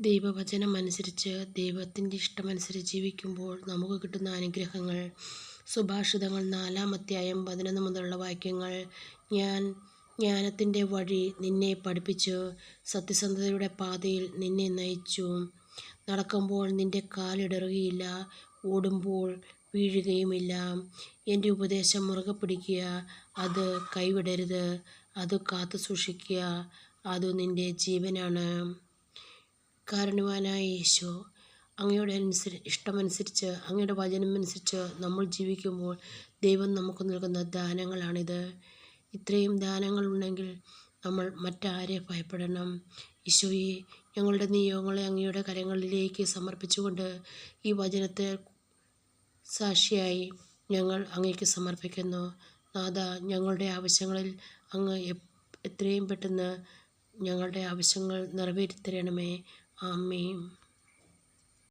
ദൈവവചനം അനുസരിച്ച് ദൈവത്തിന്റെ ഇഷ്ടമനുസരിച്ച് ജീവിക്കുമ്പോൾ നമുക്ക് കിട്ടുന്ന അനുഗ്രഹങ്ങൾ. സുഭാഷിതങ്ങൾ നാലാം അധ്യായം പതിനൊന്ന് മുതലുള്ള വാക്യങ്ങൾ. ഞാൻ ജ്ഞാനത്തിന്റെ വഴി നിന്നെ പഠിപ്പിച്ചു സത്യസന്ധതയുടെ പാതയിൽ നിന്നെ നയിച്ചു. നടക്കുമ്പോൾ നിന്റെ കാലിടറുകയില്ല ഓടുമ്പോൾ വീഴുകയുമില്ല. എന്റെ ഉപദേശം മുറുകെ പിടിക്കുക അത് കൈവിടരുത് അത് കാത്തു സൂക്ഷിക്കുക അത് നിന്റെ ജീവനാണ്. കാരണവാനായ യേശോ അങ്ങയുടെ അനുസരി ഇഷ്ടമനുസരിച്ച് അങ്ങയുടെ വചനമനുസരിച്ച് നമ്മൾ ജീവിക്കുമ്പോൾ ദൈവം നമുക്ക് നൽകുന്ന ദാനങ്ങളാണിത്. ഇത്രയും ദാനങ്ങൾ ഉണ്ടെങ്കിൽ നമ്മൾ മറ്റാരെ ഭയപ്പെടണം? ഈശോയെ ഞങ്ങളുടെ നിയോഗങ്ങളെ അങ്ങയുടെ കരങ്ങളിലേക്ക് സമർപ്പിച്ചുകൊണ്ട് ഈ വചനത്തെ സാക്ഷിയായി ഞങ്ങൾ അങ്ങേക്ക് സമർപ്പിക്കുന്നു. നാഥ ഞങ്ങളുടെ ആവശ്യങ്ങളിൽ അങ്ങ് എത്രയും പെട്ടെന്ന് ഞങ്ങളുടെ ആവശ്യങ്ങൾ നിറവേറ്റി തരണമേ Amén.